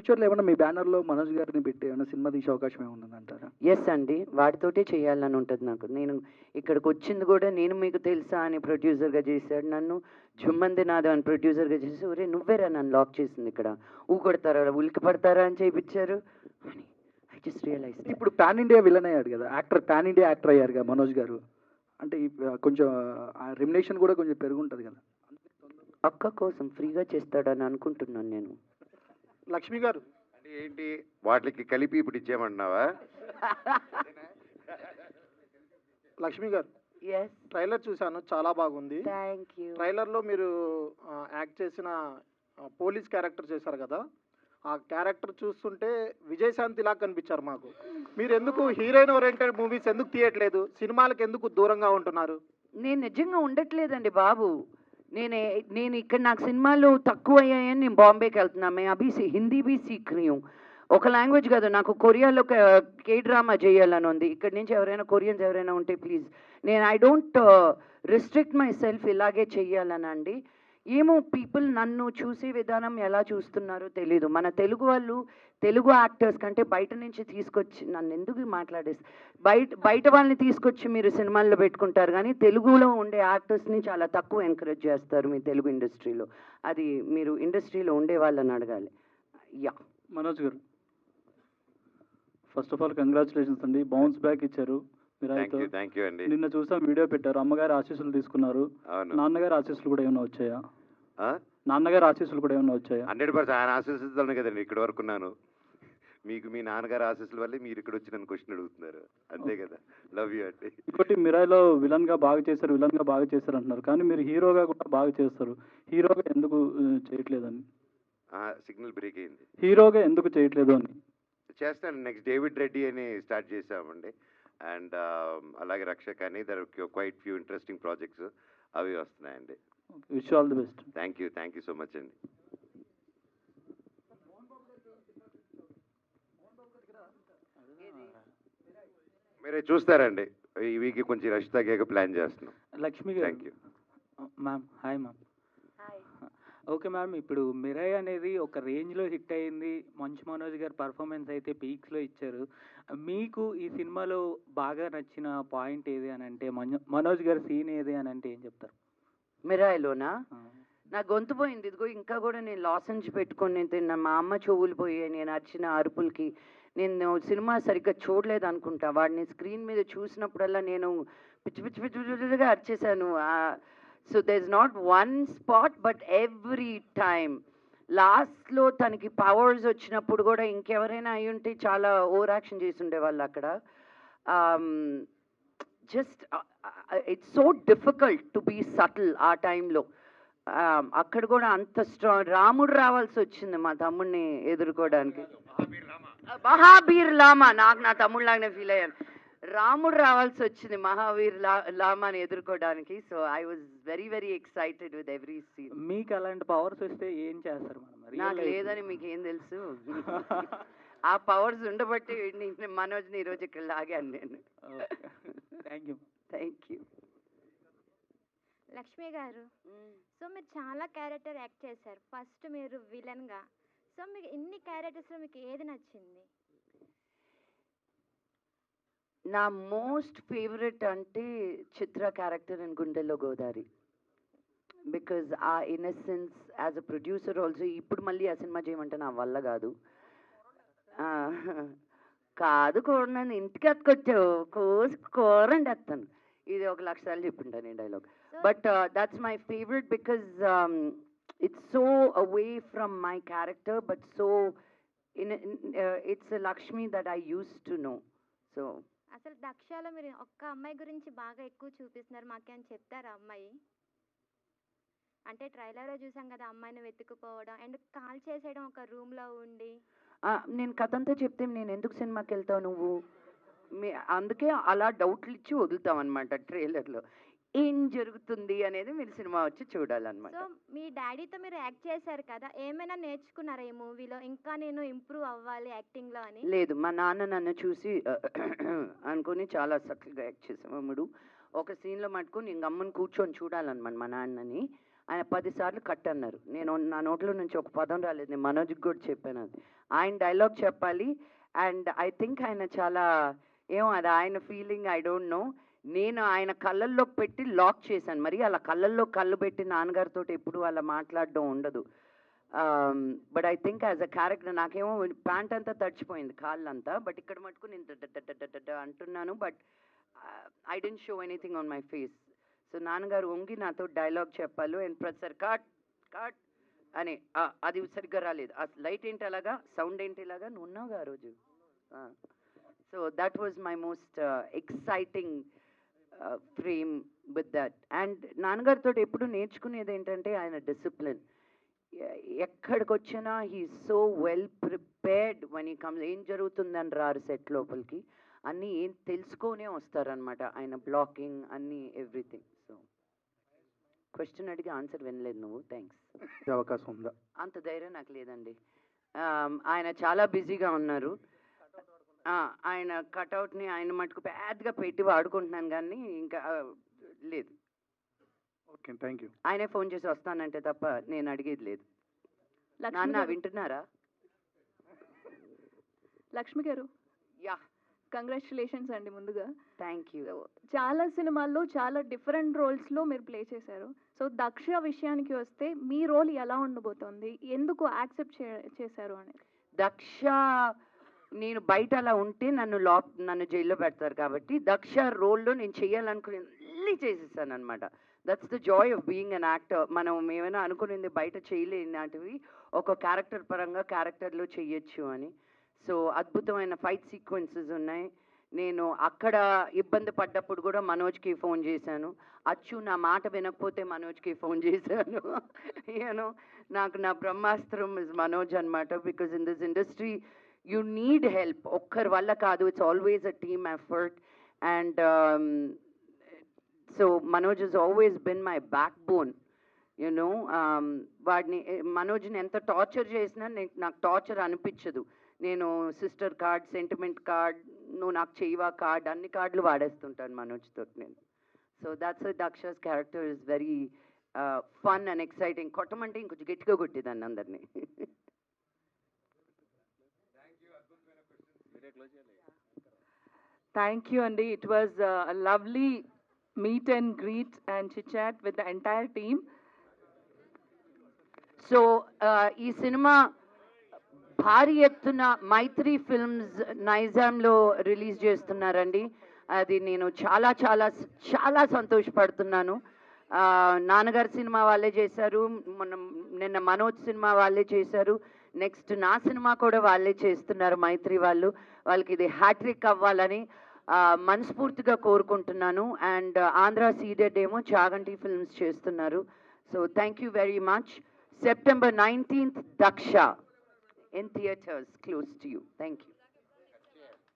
ఫ్యూచర్లో ఏమైనా మీ బ్యానర్లో మనోజ్ గారిని పెట్టి ఏమైనా సినిమా తీసే అవకాశం ఏమైనా ఉందంటారా ఎస్ అండి. వాటితోటే చేయాలని ఉంటుంది నాకు. నేను ఇక్కడికి వచ్చింది కూడా నేను మీకు తెలుసా అని ప్రొడ్యూసర్గా చేశాడు నన్ను. జుమ్మంది నాదో అని ప్రొడ్యూసర్గా చేసి ఒరే నువ్వేరా నన్ను లాక్ చేసింది ఇక్కడ? ఊకొడతారా ఉలికి పడతారా? అని చేయించారు అని ఐ జస్ట్ రియలైజ్ ఇప్పుడు పాన్ ఇండియా విలన్ అయ్యాడు కదా. యాక్టర్ పాన్ ఇండియా యాక్టర్ అయ్యారు కదా మనోజ్ గారు. అంటే ఈ, ఆ, కొంచెం రెమ్యునేషన్ కూడా కొంచెం పెరుగుంటుంది కదా. అక్క కోసం ఫ్రీగా చేస్తాడని అనుకుంటున్నాను నేను. లక్ష్మి గారు. అంటే ఏంటి? వాటికి కలిపి ఇప్పుడు ఇచ్చేయమంటున్నావా? లక్ష్మి గారు. ట్రైలర్ చూశాను చాలా బాగుంది. థ్యాంక్ యూ ట్రైలర్లో మీరు యాక్ట్ చేసిన పోలీస్ క్యారెక్టర్ చేశారు కదా? ఆ క్యారెక్టర్ చూస్తుంటే విజయశాంతి లాగా కనిపించారు మాకు. మీరు ఎందుకు హీరోయిన్ ఓరియంటెడ్ మూవీస్ ఎందుకు తీయట్లేదు? సినిమాలకు ఎందుకు దూరంగా ఉంటున్నారు? నేను నిజంగా ఉండట్లేదండి బాబు. నేనే నేను ఇక్కడ నాకు సినిమాలు తక్కువ అయ్యాయని నేను బాంబేకి వెళ్తున్నాను మేము అభి హిందీ బి సీఖ్ రही ఒక లాంగ్వేజ్ కాదు నాకు కొరియాలో కే డ్రామా చేయాలని ఉంది. ఇక్కడ నుంచి ఎవరైనా కొరియన్స్ ఎవరైనా ఉంటే ప్లీజ్. నేను I don't restrict myself ఇలాగే చెయ్యాలని అండి ఏమో పీపుల్ నన్ను చూసే విధానం ఎలా చూస్తున్నారో తెలీదు. మన తెలుగు వాళ్ళు తెలుగు యాక్టర్స్ కంటే బయట నుంచి తీసుకొచ్చి నన్ను ఎందుకు మాట్లాడేసి బయట బయట వాళ్ళని తీసుకొచ్చి మీరు సినిమాల్లో పెట్టుకుంటారు కానీ తెలుగులో ఉండే యాక్టర్స్ని చాలా తక్కువ ఎంకరేజ్ చేస్తారు మీ తెలుగు ఇండస్ట్రీలో. అది మీరు ఇండస్ట్రీలో ఉండే వాళ్ళని అడగాలి. Yeah. Manoj garu. First of all congratulations అండి. బౌన్స్ బ్యాక్ ఇచ్చారు. థ్యాంక్ యూ థ్యాంక్ యూ అండి. నిన్న చూసాం వీడియో పెట్టారు. అమ్మగారి ఆశీస్సులు తీసుకున్నారు. అవును. నాన్నగారి ఆశీస్సులు కూడా ఏమైనా వచ్చాయా? నాన్నగారి ఆశీస్సులు కూడా ఏమైనా వచ్చాయా? హండ్రెడ్ పర్సెంట్ ఆయన ఆశీస్సులతోనే కదండి ఇక్కడ వరకు ఉన్నాను. మీకు మీ నాన్నగారి ఆశీస్సుల వల్లే మీరు ఇక్కడ వచ్చి నన్ను క్వశ్చన్ అడుగుతున్నారు. అంతే కదా. లవ్ యూ అండి. ఇంకోటి మిరాయిలో విలన్గా బాగా చేశారు విలన్గా బాగా చేశారు అంటున్నారు. కానీ మీరు హీరోగా కూడా బాగా చేస్తారు. హీరోగా ఎందుకు ఆ, చేయట్లేదని? సిగ్నల్ బ్రేక్ అయింది. హీరోగా ఎందుకు చేయట్లేదు అని? చేస్తాను. నెక్స్ట్ డేవిడ్ రెడ్డి అని స్టార్ట్ చేసామండి అండ్ అలాగే రక్షక్ అని there quite few interesting projects అవి వస్తున్నాయండి. Wish all the best thank you thank you so much అండి. మీరే చూస్తారండి. ఈ వీక్ కొంచెం రష్ తగ్గాక ప్లాన్ చేస్తున్నాం. Lakshmi thank you ma'am hi ma'am okay ma'am. ఇప్పుడు మిరాయ్ అనేది ఒక రేంజ్లో హిట్ అయింది. మంచు మనోజ్ గారి పర్ఫార్మెన్స్ అయితే పీక్స్లో ఇచ్చారు. మీకు ఈ సినిమాలో బాగా నచ్చిన పాయింట్ ఏది అని అంటే మనో- మనోజ్ గారి సీన్ ఏది అని అంటే ఏం చెప్తారు? మిరాయిలోనా? నా గొంతు పోయింది. ఇదిగో ఇంకా కూడా నేను లాసెన్స్ పెట్టుకొని నేను తిన్నా మా అమ్మ చెవులు పోయాయి నేను అరిచిన అరుపులకి నేను సినిమా సరిగ్గా చూడలేదు అనుకుంటా. వాడిని స్క్రీన్ మీద చూసినప్పుడల్లా నేను పిచ్చి పిచ్చి పిచ్చి పిచ్చిగా అరిచేశాను. So there is not one spot but every time లాస్ట్లో తనకి పవర్స్ వచ్చినప్పుడు కూడా ఇంకెవరైనా అయి ఉంటే చాలా ఓవర్ యాక్షన్ చేసి ఉండేవాళ్ళు అక్కడ just it's so difficult to be subtle ఆ టైంలో అక్కడ కూడా అంత స్ట్రాంగ్ రాముడు రావాల్సి వచ్చింది మా తమ్ముడిని ఎదుర్కోవడానికి. మహాబీర్ లామా నాకు నా తమ్ముళ్ళలాగానే ఫీల్ అయ్యాను. రాముడు రావాల్సి వచ్చింది మహావీర్ లా లామాని ఎదుర్కోవడానికి. So I was very very excited with every scene మీకు అలాంటి పవర్స్ వస్తే ఏం చేస్తారు మేడం నాకు లేదని మీకు ఏం తెలుసు? ఆ పవర్స్ ఉండబట్టి వీడిని మనోజ్ని ఈరోజు ఇక్కడ లాగాను నేను. Thank you thank you Lakshmi garu so మీరు చాలా క్యారెక్టర్ యాక్ట్ చేశారు. ఫస్ట్ మీరు విలన్గా సో మీకు ఇన్ని క్యారెక్టర్స్లో మీకు ఏది నచ్చింది? నా మోస్ట్ ఫేవరెట్ అంటే చిత్ర క్యారెక్టర్ ఇన్ గుండెల్లో గోదారి. బికాజ్ ఆ innocence as a producer also ఇప్పుడు మళ్ళీ ఆ సినిమా చేయమంటే నా వల్ల కాదు. కాదు కూడా నన్ను ఇంటికి అతుకొచ్చావు కోసి కూరండి వస్తాను ఇది ఒక లక్ష సార్లు చెప్పింటాను ఈ dialogue but that's my favourite because it's so away from my character but so in it's Lakshmi that I use to no so అసలు దక్షాలో మీరు ఒక్క అమ్మాయి గురించి బాగా ఎక్కువ చూపిస్తున్నారు మాకేం చెప్తారా అమ్మాయి? అంటే ట్రైలర్లో చూసాం కదా అమ్మాయిని వెతుకుపోవడం అండ్ కాల్ చేసేయడం ఒక రూమ్లో ఉండి. ఆ, నేను కథ అంతా చెప్తే నేను ఎందుకు సినిమాకి వెళ్తావు నువ్వు? మీ అందుకే అలా డౌట్లు ఇచ్చి వదులుతాం అనమాట ట్రైలర్లో. ఏం జరుగుతుంది అనేది మీరు సినిమా వచ్చి చూడాలన్నమాట. సో మీ డాడీతో మీరు యాక్ట్ చేశారు కదా ఏమైనా నేర్చుకున్నారా ఈ మూవీలో? ఇంకా నేను ఇంప్రూవ్ అవ్వాలి యాక్టింగ్లో అని? లేదు మా నాన్న నన్ను చూసి అనుకుని చాలా సటిల్గా యాక్ట్ చేసాం అమ్ముడు ఒక సీన్లో మటుకు నేను గమ్మని కూర్చొని చూడాలన్నమాట మా నాన్నని. ఆయన పదిసార్లు కట్ అన్నారు. నేను నా నోట్లో నుంచి ఒక పదం రాలేదు నేను మనోజ్కి కూడా చెప్పాను అది. ఆయన డైలాగ్ చెప్పాలి అండ్ ఐ థింక్ ఆయన చాలా ఏమో అది ఆయన ఫీలింగ్ ఐ డోంట్ నో. నేను ఆయన కళ్ళల్లో పెట్టి లాక్ చేశాను. మరి అలా కళ్ళల్లో కళ్ళు పెట్టి నాన్నగారితో ఎప్పుడు అలా మాట్లాడడం ఉండదు. But I think as a character నాకేమో ప్యాంట్ అంతా తడిచిపోయింది కాళ్ళంతా. బట్ ఇక్కడ మటుకు నేను అంటున్నాను. But I didn't show anything on my face so నాన్నగారు వంగి నాతో డైలాగ్ చెప్పాలి. అండ్ ప్రొఫెసర్ కాట్ కట్ అని అది సరిగ్గా రాలేదు. ఆ లైట్ ఏంటి అలాగా? సౌండ్ ఏంటి ఇలాగా? నువ్వు ఉన్నావుగా ఆ రోజు. So that was my most exciting frame with that and నాన్నగారితో ఎప్పుడు నేర్చుకునేది ఏంటంటే ఆయన డిసిప్లిన్ ఎక్కడికి వచ్చినా he so well prepared when he comes ఏం జరుగుతుందని రారు సెట్ లోపలికి. అన్నీ ఏం తెలుసుకొనే వస్తారనమాట ఆయన బ్లాకింగ్ అన్నీ ఎవ్రీథింగ్ సో క్వశ్చన్ అడిగి ఆన్సర్ వినలేదు నువ్వు. థ్యాంక్స్ అవకాశం ఉందా? అంత ధైర్యం నాకు లేదండి. ఆయన చాలా బిజీగా ఉన్నారు. ఆయన కటౌట్ని ఆయన మటుకు పెద్దగా పెట్టి వాడుకుంటున్నాను కానీ ఇంకా లేదు. Okay thank you. ఆయనే ఫోన్ చేసి వస్తానంటే తప్ప నేను అడిగేది లేదు. నాన్న వింటున్నారా? లక్ష్మి గారు? యా. కంగ్రాచులేషన్స్ అండి ముందుగా. Thank you. చాలా సినిమాల్లో చాలా డిఫరెంట్ రోల్స్లో మీరు ప్లే చేశారు. సో దక్ష విషయానికి వస్తే మీ రోల్ ఎలా ఉండబోతోంది? ఎందుకు యాక్సెప్ట్ చేశారు అనేది? దక్ష నేను బయట అలా ఉంటే నన్ను లా నన్ను జైల్లో పెడతారు కాబట్టి దక్ష రోల్లో నేను చేయాలనుకుని మళ్ళీ చేసేసాను అనమాట that's the joy of being an actor మనం ఏమైనా అనుకునేది బయట చేయలేనాటివి ఒక క్యారెక్టర్ పరంగా క్యారెక్టర్లో చేయొచ్చు అని. సో అద్భుతమైన ఫైట్ సీక్వెన్సెస్ ఉన్నాయి. నేను అక్కడ ఇబ్బంది పడ్డప్పుడు కూడా మనోజ్కి ఫోన్ చేశాను. అచ్చు నా మాట వినకపోతే మనోజ్కి ఫోన్ చేశాను. యూనో నాకు నా బ్రహ్మాస్త్రం ఇస్ మనోజ్ అనమాట because in this industry you need help ఒక్కరి వల్ల కాదు it's always a team effort and so Manoj is always been my backbone you know వాడిని మనోజ్ని ఎంత టార్చర్ చేసినా నాకు టార్చర్ అనిపించదు. నేను సిస్టర్ కార్డ్ సెంటిమెంట్ కార్డ్ నువ్వు నాకు చేయవా కార్డ్ అన్ని కార్డులు వాడేస్తుంటాను మనోజ్తో నేను. So that's Daksha's character is very fun and exciting కొట్టమంటే ఇంకొంచెం గట్టిగా కొట్టేదాన్ని అందరినీ. థ్యాంక్ యూ అండి it was lovely meet and greet and chitchat with the entire team so ఈ సినిమా భారీ ఎత్తున మైత్రి ఫిల్మ్స్ నైజాంలో రిలీజ్ చేస్తున్నారండి. అది నేను చాలా చాలా చాలా సంతోషపడుతున్నాను. నాన్నగారు నాన్నగారి సినిమా వాళ్ళే చేశారు. మొన్న నిన్న మనోజ్ సినిమా వాళ్ళే చేశారు. నెక్స్ట్ నా సినిమా కూడా వాళ్ళే చేస్తున్నారు మైత్రి వాళ్ళు. వాళ్ళకి ఇది హ్యాట్రిక్ అవ్వాలని మనస్ఫూర్తిగా కోరుకుంటున్నాను. అండ్ ఆంధ్ర సీడెడ్ ఏమో చాగంటి ఫిల్మ్స్ చేస్తున్నారు. So thank you very much. September nineteenth Daksha. In theaters close to you. Thank you.